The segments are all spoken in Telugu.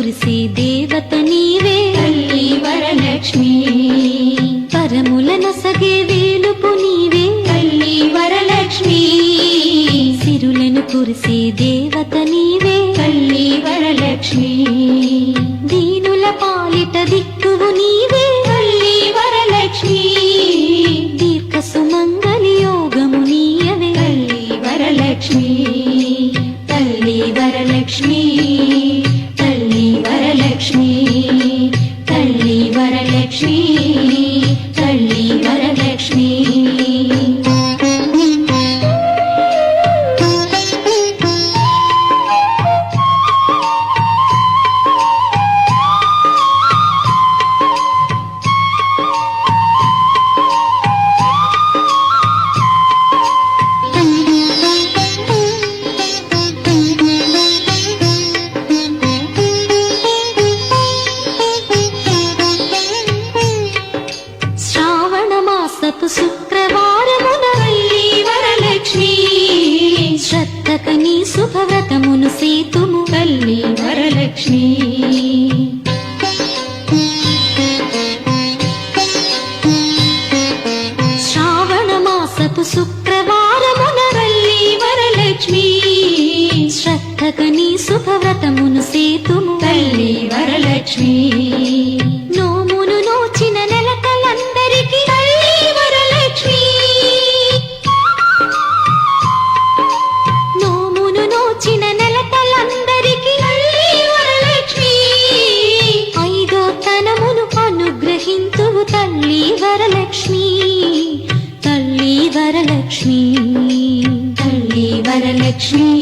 దేవత నీవే. తల్లి వరలక్ష్మి. పరముల నసగే వేలుపు నీవే. తల్లి వరలక్ష్మి. సిరులను కురిసే దేవత నీవే. తల్లి వరలక్ష్మి. దీనుల పాలిట దిక్కువు నీవే. తల్లి వరలక్ష్మి. దీర్ఘ సుమంగలి యోగము నీయవే. తల్లి వరలక్ష్మి. తల్లి వరలక్ష్మి. నీ శుభవ్రతమును సీతుము తల్లి వరలక్ష్మి. శ్రావణ మాసపు శుక్రవారమున వల్లి వరలక్ష్మి. శ్రద్ధక నీ శుభవ్రతమును సీతుము తల్లి వరలక్ష్మి. వరలక్ష్మి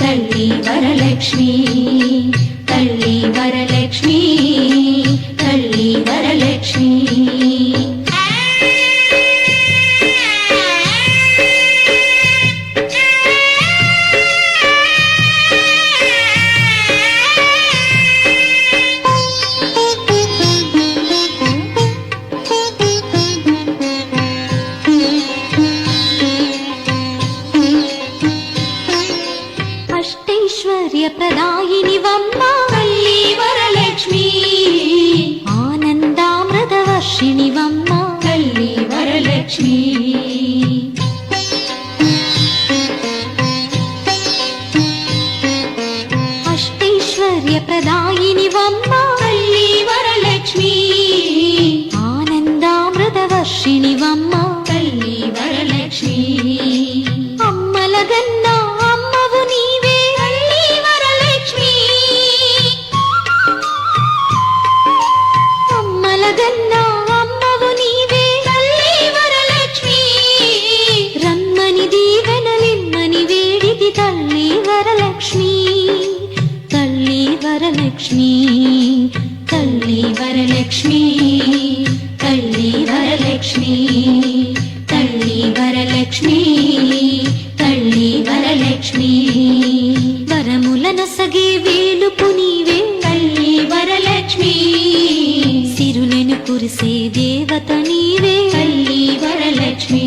తల్లి వరలక్ష్మి. நினிவம் దేవత నీవే తల్లి వరలక్ష్మి.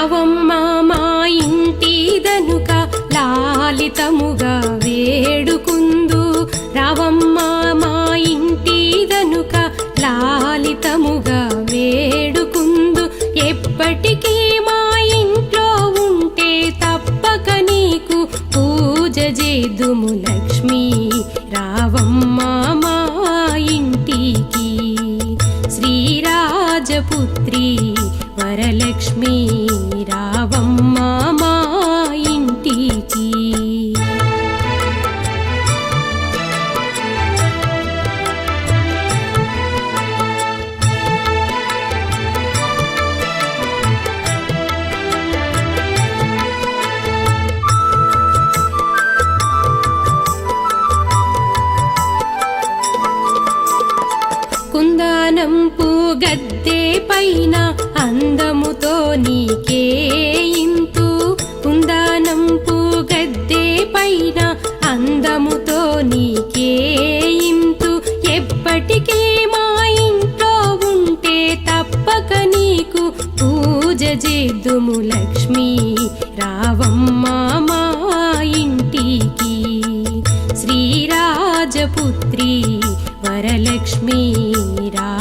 రావమ్మ మా ఇంటి దనుక లాలితముగా వేడుకుందు. రావమ్మ మా ఇంటి దనుక లాలితముగా వేడుకుందు. ఎప్పటికీ మా ఇంట్లో ఉంటే తప్పక నీకు పూజ చేదుము లక్ష్మి. రావమ్మ మా ఇంటికి శ్రీరాజపుత్రి వరలక్ష్మి. గద్దె పైన అందముతో నీకే ఇంతు. కుందానం గద్దె పైన అందముతో నీకే ఇంతు. ఎప్పటికీ మా ఇంట్లో ఉంటే తప్పక నీకు పూజ చేద్దుము లక్ష్మి. రావమ్మ మా ఇంటికి. శ్రీరాజపుత్రి వరలక్ష్మి రా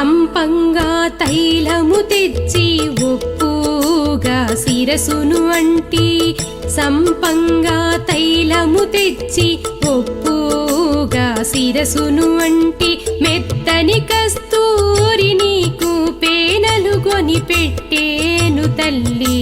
సంపంగా తైలము తెచ్చి ఉప్పుగా శిరసును అంటి సంపంగా తైలము తెచ్చి ఉప్పుగా శిరసును అంటి మెత్తని కస్తూరి నీకు పేనలు కొని పెట్టేను తల్లి